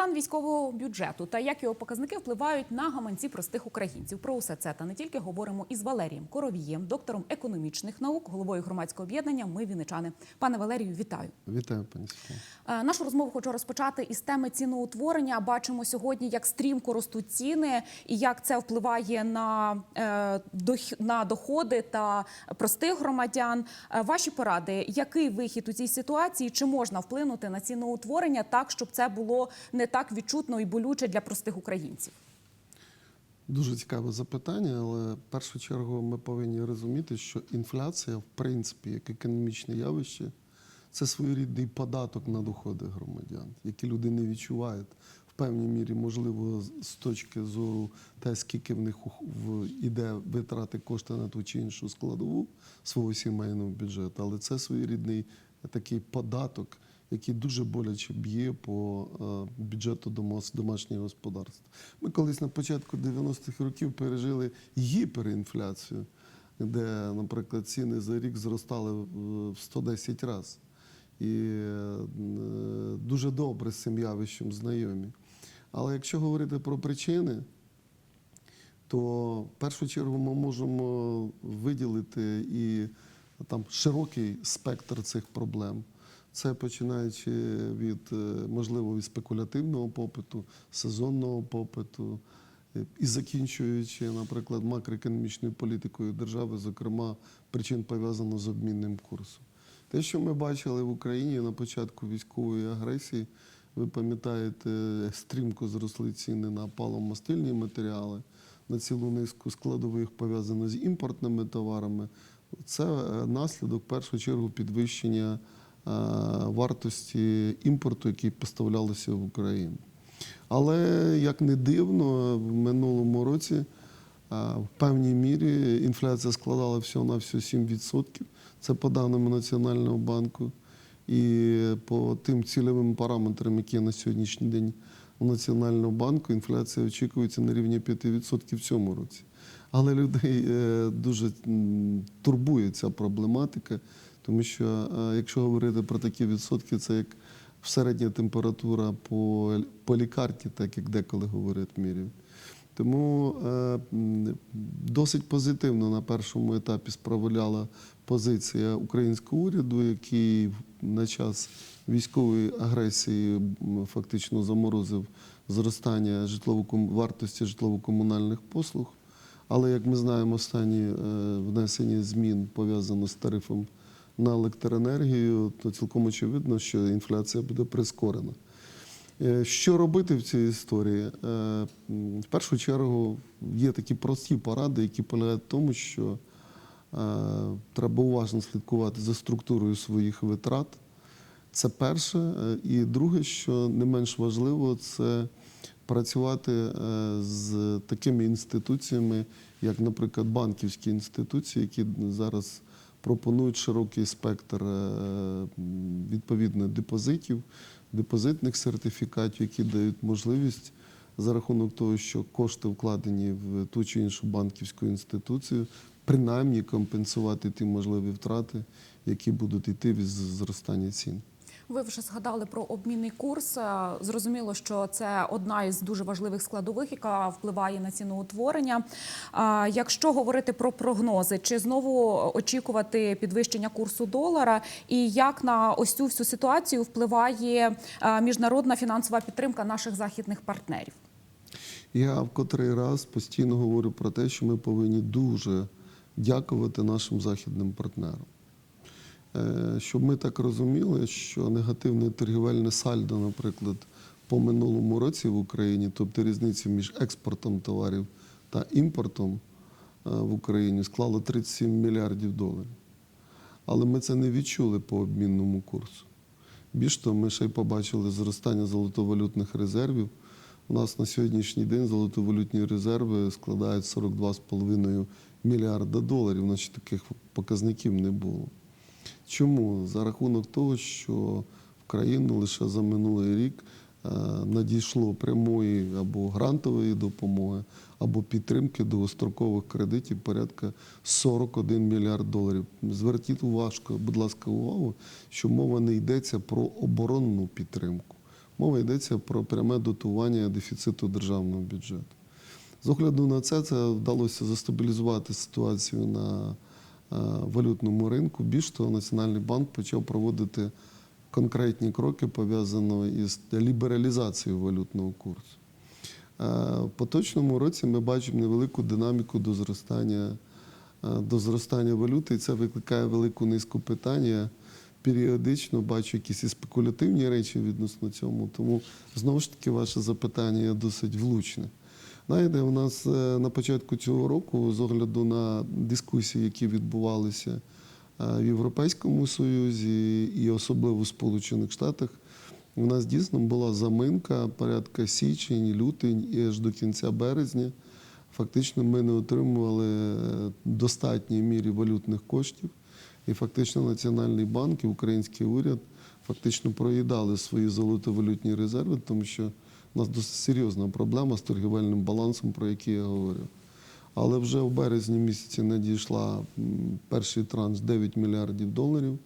стан військового бюджету та як його показники впливають на гаманці простих українців. Про усе це та не тільки говоримо із Валерієм Коровієм, доктором економічних наук, головою громадського об'єднання. Ми віничани. Пане Валерію, вітаю. Вітаю, пані Світлана. Е, Нашу розмову хочу розпочати із теми ціноутворення. Бачимо сьогодні, як стрімко ростуть ціни і як це впливає на, е, на доходи та простих громадян. Е, Ваші поради, який вихід у цій ситуації? Чи можна вплинути на ціноутворення так, щоб це було не так відчутно і болюче для простих українців? Дуже цікаве запитання, але в першу чергу ми повинні розуміти, що інфляція, в принципі, як економічне явище, це своєрідний податок на доходи громадян, які люди не відчувають в певній мірі, можливо, з- точки зору те, скільки в них іде витрати кошти на ту чи іншу складову свого сімейного бюджету, але це своєрідний такий податок, який дуже боляче б'є по е, бюджету домашнього господарства. Ми колись на початку 90-х років пережили гіперінфляцію, де, наприклад, ціни за рік зростали в в 110 разів. І е, дуже добре з цим явищем знайомі. Але якщо говорити про причини, то в першу чергу ми можемо виділити і там широкий спектр цих проблем. Це починаючи від е, можливо від спекулятивного попиту, сезонного попиту е, і закінчуючи, наприклад, макроекономічною політикою держави, зокрема, причин пов'язано з обмінним курсом. Те, що ми бачили в Україні на початку військової агресії, ви пам'ятаєте, стрімко зросли ціни на паливомастильні матеріали, на цілу низку складових пов'язано з імпортними товарами. Це е, наслідок в першу чергу підвищення вартості імпорту, який поставлялося в Україну. Але як не дивно, в минулому році в певній мірі інфляція складала всього на всього 7%. Це по даним Національного банку. І по тим цільовим параметрам, які є на сьогоднішній день у Національного банку, інфляція очікується на рівні 5% в цьому році. Але людей е, дуже турбує ця проблематика, тому що е, якщо говорити про такі відсотки, це як середня температура по, по лікарні, так як деколи говорять мірів. Тому е, досить позитивно на першому етапі справляла позиція українського уряду, який на час військової агресії фактично заморозив зростання житлово вартості житлово-комунальних послуг. Але як ми знаємо, останні е, внесення змін пов'язано з тарифом на електроенергію, то цілком очевидно, що інфляція буде прискорена. Е, Що робити в цій історії? Е, В першу чергу є такі прості поради, які полягають в тому, що е, треба уважно слідкувати за структурою своїх витрат. Це перше. І друге, що не менш важливо, це працювати з такими інституціями, як, наприклад, банківські інституції, які зараз пропонують широкий спектр е, відповідно депозитів, депозитних сертифікатів, які дають можливість за рахунок того, що кошти вкладені в ту чи іншу банківську інституцію, принаймні компенсувати ті можливі втрати, які будуть йти від зростання цін. Ви вже згадали про обмінний курс. Е, Зрозуміло, що це одна із дуже важливих складових, яка впливає на ціноутворення. А Якщо говорити про прогнози, чи знову очікувати підвищення курсу долара, і як на ось цю всю ситуацію впливає е, міжнародна фінансова підтримка наших західних партнерів? Я в котрий раз постійно говорю про те, що ми повинні дуже дякувати нашим західним партнерам. Е, Щоб ми так розуміли, що негативне торгівельне сальдо, наприклад, по минулому році в Україні, тобто різниця між експортом товарів та імпортом е, в Україні склало 37 мільярдів доларів. Але ми це не відчули по обмінному курсу. Більш того, ми ще й побачили зростання золотовалютних резервів. У нас на сьогоднішній день золотовалютні резерви складають 42,5 мільярда доларів, значить таких показників не було. Чому? За рахунок того, що в країну лише за минулий рік е, надійшло прямої або грантової допомоги, або підтримки довгострокових кредитів порядка 41 мільярд доларів. Зверніть уважно, будь ласка, увагу, що мова не йдеться про оборонну підтримку. Мова йдеться про пряме дотування дефіциту державного бюджету. З огляду на це, це вдалося застабілізувати ситуацію на валютному ринку. Більш того, Національний банк почав проводити конкретні кроки, пов'язані із лібералізацією валютного курсу. Е, В поточному році ми бачимо невелику динаміку до зростання, е, до зростання валюти, і це викликає велику низку питань. Я періодично бачу якісь і спекулятивні речі відносно цьому. Тому знову ж таки ваше запитання є досить влучне. Знаєте, у нас е, на початку цього року, з огляду на дискусії, які відбувалися е, в Європейському Союзі і особливо в Сполучених Штатах, у нас дійсно була заминка порядка січень, лютень і аж до кінця березня. Фактично ми не отримували е, достатній мірі валютних коштів. І фактично Національний банк і український уряд фактично проїдали свої золотовалютні резерви, тому що у нас досить серйозна проблема з торгівельним балансом, про який я говорив. Але вже в березні місяці надійшла перший транш 9 мільярдів доларів.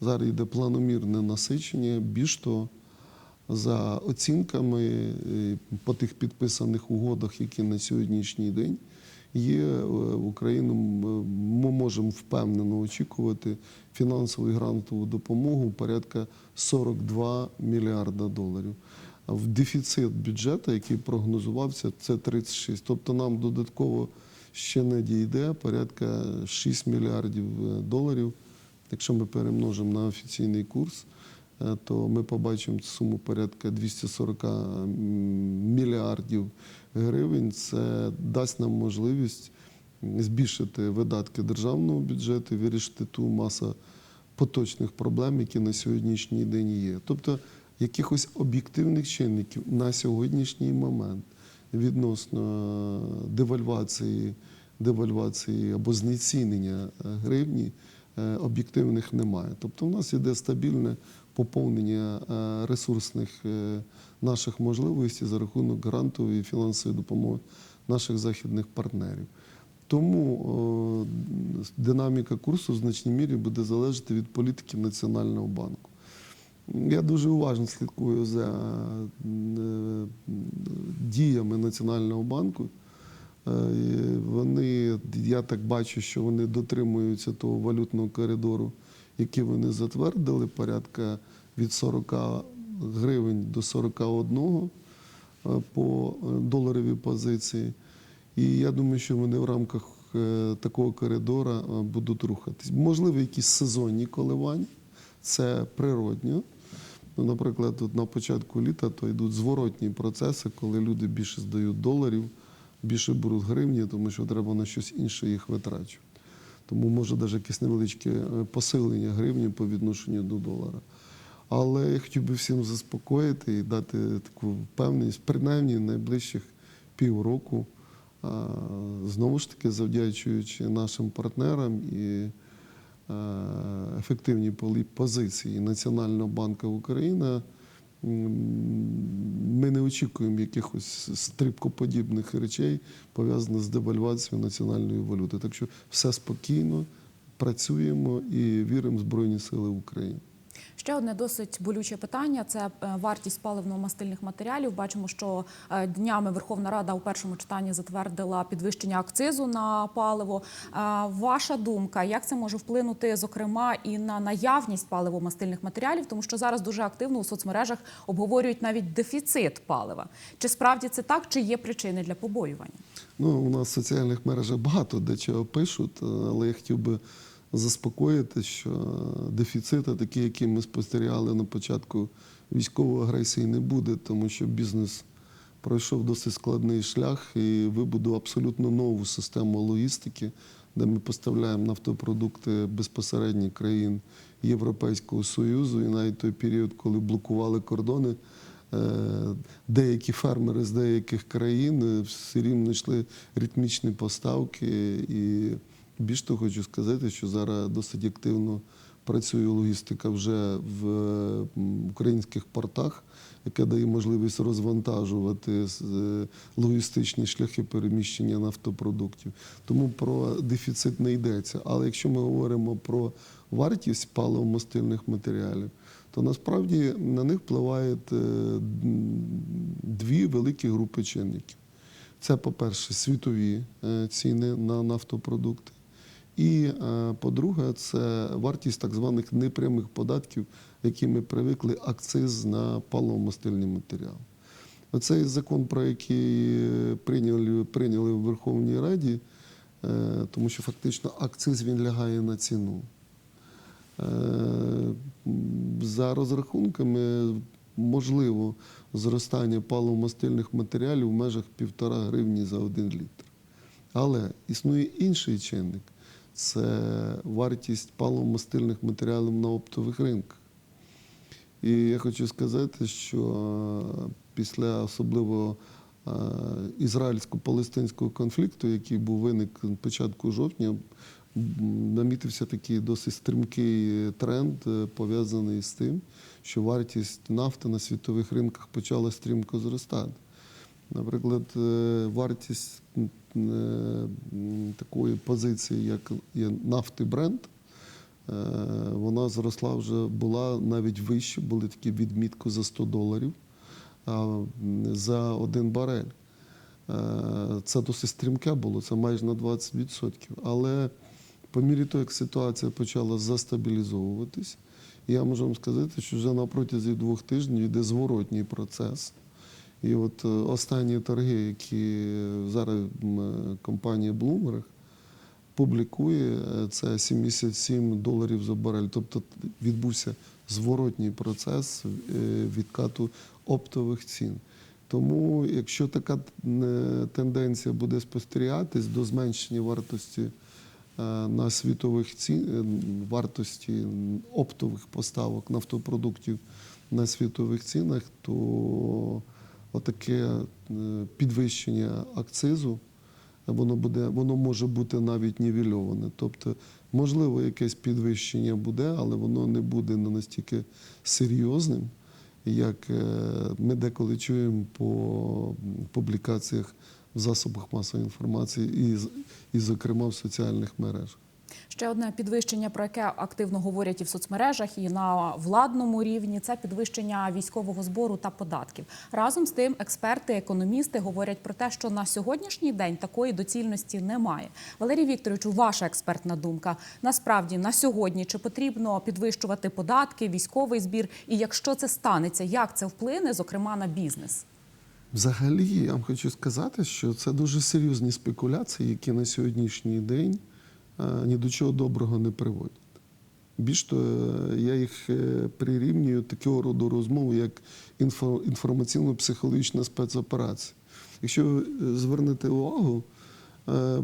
Зараз йде планомірне насичення. Більш того, за оцінками е, по тих підписаних угодах, які на сьогоднішній день є е, в Україну, ми можемо впевнено очікувати фінансову і грантову допомогу порядка 42 мільярда доларів. В дефіцит бюджету, який прогнозувався, це 36. Тобто нам додатково ще не дійде порядка 6 мільярдів е, доларів. Якщо ми перемножимо на офіційний курс, е, то ми побачимо суму порядка 240 мільярдів гривень. Це дасть нам можливість збільшити видатки державного бюджету, вирішити ту масу поточних проблем, які на сьогоднішній день є. Тобто якихось об'єктивних чинників на сьогоднішній момент відносно девальвації, девальвації або знецінення е, гривні е, об'єктивних немає. Тобто, у нас іде стабільне поповнення е, ресурсних е, наших можливостей за рахунок грантової і фінансової допомоги наших західних партнерів. Тому динаміка курсу в значній мірі буде залежати від політики Національного банку. Я дуже уважно слідкую за е, діями Національного банку. Е, Вони, я так бачу, що вони дотримуються того валютного коридору, який вони затвердили, порядка від 40 гривень до 41 е, по доларовій позиції. І я думаю, що вони в рамках такого коридора будуть рухатись. Можливо, якісь сезонні коливання, це природньо. Ну, наприклад, тут на початку літа то йдуть зворотні процеси, коли люди більше здають доларів, більше беруть гривні, тому що треба на щось інше їх витрачувати. Тому може навіть якесь невеличке е, посилення гривні по відношенню до долара. Але я хотів би всім заспокоїти і дати таку впевненість, принаймні найближчих півроку, знову ж таки, завдячуючи нашим партнерам і е, ефективній полі- позиції Національного банку України, ми не очікуємо якихось стрибкоподібних речей, пов'язаних з девальвацією національної валюти. Так що все спокійно, працюємо і віримо в Збройні Сили України. Ще одне досить болюче питання це е, вартість паливно-мастильних матеріалів. Бачимо, що е, днями Верховна Рада у першому читанні затвердила підвищення акцизу на паливо. Е, Ваша думка, як це може вплинути, зокрема, і на наявність паливо-мастильних матеріалів, тому що зараз дуже активно у соцмережах обговорюють навіть дефіцит палива. Чи справді це так, чи є причини для побоювання? Ну, у нас в соціальних мережах багато де чого пишуть, але я хотів би заспокоїти, що дефіциту, такий, який ми спостерігали на початку військової агресії, не буде, тому що бізнес пройшов досить складний шлях і вибудував абсолютно нову систему логістики, де ми поставляємо нафтопродукти безпосередньо країн Європейського Союзу. І навіть той період, коли блокували кордони, Е, деякі фермери з деяких країн е, все рівно йшли ритмічні поставки. І більш того, хочу сказати, що зараз досить активно працює логістика вже в українських портах, яка дає можливість розвантажувати е, логістичні шляхи переміщення нафтопродуктів. Тому про дефіцит не йдеться. Але якщо ми говоримо про вартість паливомастильних матеріалів, то насправді на них впливають е, дві великі групи чинників. Це, по-перше, світові е, ціни на нафтопродукти. І, е, по-друге, це вартість так званих непрямих податків, які ми привикли, акциз на паливомастильні матеріали. Оцей закон, про який прийняли, прийняли в Верховній Раді, е, тому що фактично акциз він лягає на ціну. Е, За розрахунками, можливо, зростання паливомастильних матеріалів в межах півтора гривні за один літр. Але існує інший чинник це вартість паливомастильних матеріалів на оптових ринках. І я хочу сказати, що е, після особливо е, ізраїльсько-палестинського конфлікту, який був виник на початку жовтня, намітився такий досить стрімкий тренд, е, пов'язаний з тим, що вартість нафти на світових ринках почала стрімко зростати. Наприклад, е, вартість е, такої позиції, як є нафти бренд, е, вона зросла вже, була навіть вище, були такі відмітки за 100 доларів за один барель. Це досить стрімке було, це майже на 20%. Але по мірі того, як ситуація почала застабілізовуватись, я можу вам сказати, що вже на протязі двох тижнів йде зворотній процес. І от е, останні торги, які зараз компанія Bloomberg публікує, е, це 77 доларів за барель. Тобто відбувся зворотній процес е, відкату оптових цін. Тому, якщо така тенденція буде спостерігатись до зменшення вартості на світових цін, вартості оптових поставок нафтопродуктів на світових цінах, то отаке е, підвищення акцизу воно буде, воно може бути навіть нівельоване. Тобто, можливо, якесь підвищення буде, але воно не буде настільки серйозним, як е, ми деколи чуємо по публікаціях в засобах масової інформації і, і зокрема в соціальних мережах. Ще одне підвищення, про яке активно говорять і в соцмережах, і на владному рівні це підвищення військового збору та податків. Разом з тим, експерти, економісти говорять про те, що на сьогоднішній день такої доцільності немає. Валерій Вікторовичу, ваша експертна думка. Насправді на сьогодні чи потрібно підвищувати податки, військовий збір? І якщо це станеться, як це вплине, зокрема на бізнес? Взагалі, я вам хочу сказати, що це дуже серйозні спекуляції, які на сьогоднішній день ні до чого доброго не приводять. Більш того, е, я їх е, прирівнюю такого роду розмови, як інформаційно-психологічна спецоперація. Якщо ви е, звернете увагу, е, е,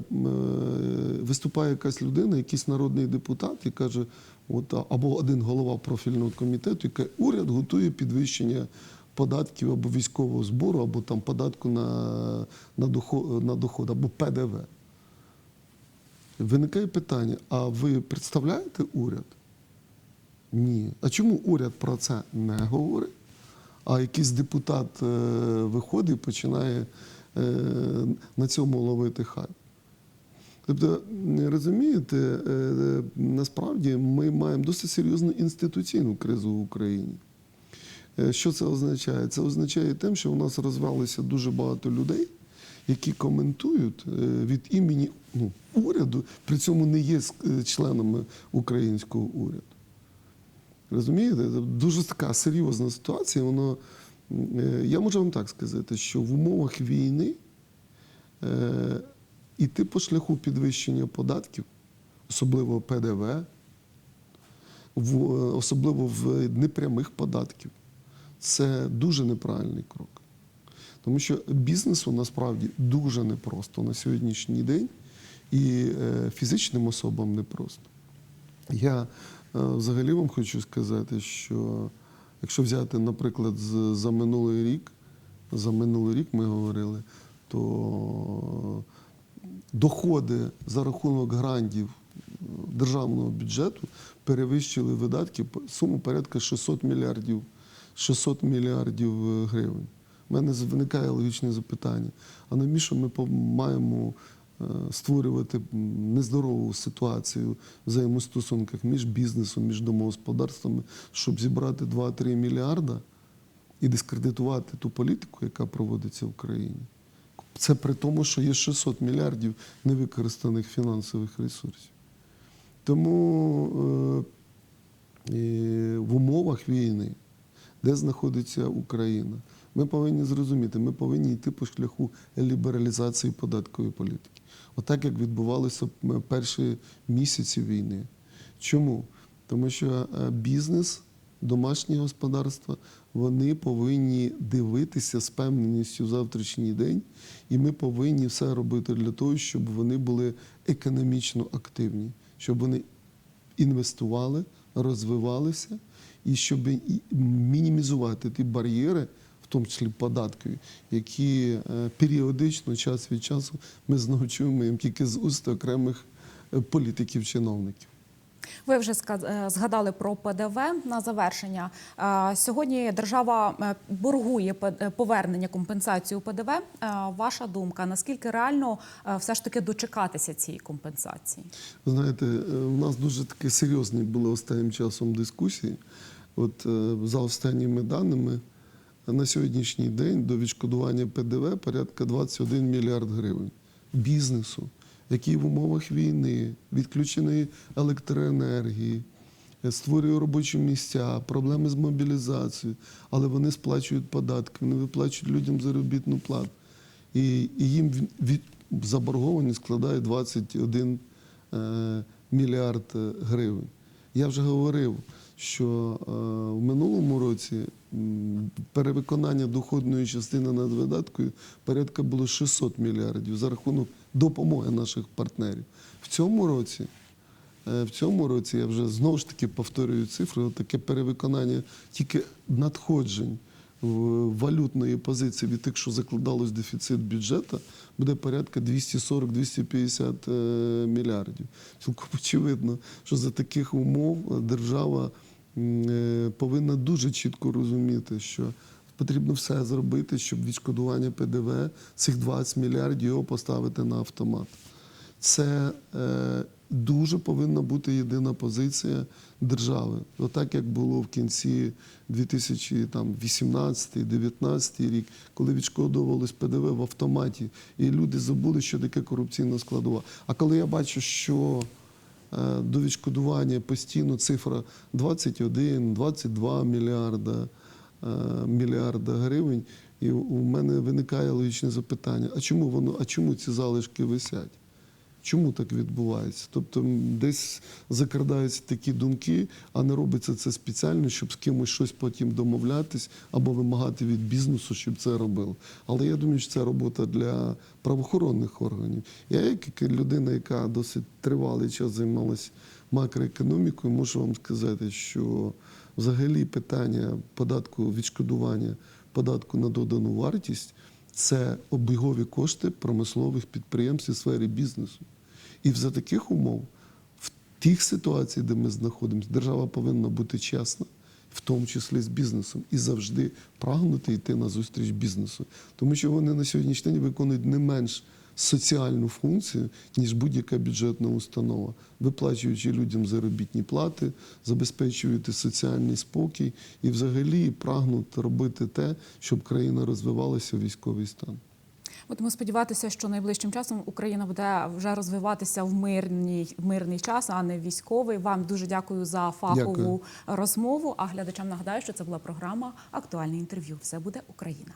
виступає якась людина, якийсь народний депутат і каже, от, або один голова профільного комітету, каже, уряд готує підвищення податків або військового збору, або там податку на, на, доход, на доход, або ПДВ. Виникає питання: а ви представляєте уряд? Ні. А чому уряд про це не говорить? А якийсь депутат е, виходить і починає е, на цьому ловити хайп. Тобто, розумієте, е, е, насправді ми маємо досить серйозну інституційну кризу в Україні. Е, Що це означає? Це означає тим, що у нас розвалося дуже багато людей, які коментують е, від імені ну, уряду, при цьому не є е, членами українського уряду. Розумієте? Це Дуже така серйозна ситуація. Воно, е, я можу вам так сказати, що в умовах війни іти по шляху підвищення податків, особливо ПДВ, особливо в непрямих податків, це дуже неправильний крок. Тому що бізнесу насправді дуже непросто на сьогоднішній день, і е, фізичним особам непросто. Я е, взагалі вам хочу сказати, що якщо взяти, наприклад, за минулий рік, за минулий рік ми говорили, то доходи за рахунок грантів е, державного бюджету перевищили видатки суму порядка 600 мільярдів, 600 мільярдів гривень. У мене виникає логічне запитання: а навіщо ми маємо е, створювати нездорову ситуацію взаємостосунках між бізнесом, між домогосподарствами, щоб зібрати 2-3 мільярда і дискредитувати ту політику, яка проводиться в країні. Це при тому, що є 600 мільярдів невикористаних фінансових ресурсів. Тому е, в умовах війни, де знаходиться Україна, ми повинні зрозуміти, ми повинні йти по шляху лібералізації податкової політики. Отак, як відбувалося перші місяці війни. Чому? Тому що е, бізнес, домашні господарства, вони повинні дивитися з певненістю в завтрашній день, і ми повинні все робити для того, щоб вони були економічно активні, щоб вони інвестували, розвивалися, і щоб мінімізувати ті бар'єри, в тому числі податкові, які е, періодично, час від часу, ми знову чуємо їм тільки з уст окремих е, політиків-чиновників. Ви вже е, згадали про ПДВ на завершення. Сьогодні держава боргує повернення компенсацію ПДВ. Ваша думка, наскільки реально все ж таки дочекатися цієї компенсації? Знаєте, у нас дуже такі серйозні були останнім часом дискусії. От за останніми даними, на сьогоднішній день до відшкодування ПДВ порядка 21 мільярд гривень бізнесу, який в умовах війни, відключеної електроенергії, створює робочі місця, проблеми з мобілізацією, але вони сплачують податки, вони виплачують людям заробітну плату. І, їм від заборгованість складає 21 е, мільярд е, гривень. Я вже говорив, що е, в минулому році перевиконання доходної частини над видаткою порядка було 600 мільярдів за рахунок допомоги наших партнерів. В цьому році Е, В цьому році я вже знову ж таки повторюю цифри. Таке перевиконання тільки надходжень валютної позиції від тих, що закладалось дефіцит бюджету, буде порядка 240-250 е, мільярдів. Цілком очевидно, що за таких умов держава повинна дуже чітко розуміти, що потрібно все зробити, щоб відшкодування ПДВ цих 20 мільярдів його поставити на автомат. Це е, дуже повинна бути єдина позиція держави. Отак, як було в кінці 2018-2019 рік, коли відшкодовувалось ПДВ в автоматі, і люди забули, що таке корупційна складова. А коли я бачу, що е, до відшкодування постійно цифра 21-22 мільярда, е, мільярда гривень, і у мене виникає логічне запитання: а чому воно, а чому ці залишки висять? Чому так відбувається? Тобто десь закрадаються такі думки, а не робиться це спеціально, щоб з кимось щось потім домовлятись або вимагати від бізнесу, щоб це робили. Але я думаю, що це робота для правоохоронних органів. Я, як людина, яка досить тривалий час займалася макроекономікою, можу вам сказати, що взагалі питання податку відшкодування податку на додану вартість це обігові кошти промислових підприємств і сфері бізнесу. І за таких умов, в тих ситуаціях, де ми знаходимося, держава повинна бути чесна, в тому числі з бізнесом, і завжди прагнути йти на зустріч бізнесу. Тому що вони на сьогоднішній день виконують не менш соціальну функцію, ніж будь-яка бюджетна установа, виплачуючи людям заробітні плати, забезпечуючи соціальний спокій і взагалі прагнуть робити те, щоб країна розвивалася в військовий стан. Будемо сподіватися, що найближчим часом Україна буде вже розвиватися в мирний, в мирний час, а не військовий. Вам дуже дякую за фахову Дякую. розмову. А глядачам нагадаю, що це була програма Актуальне інтерв'ю. Все буде Україна.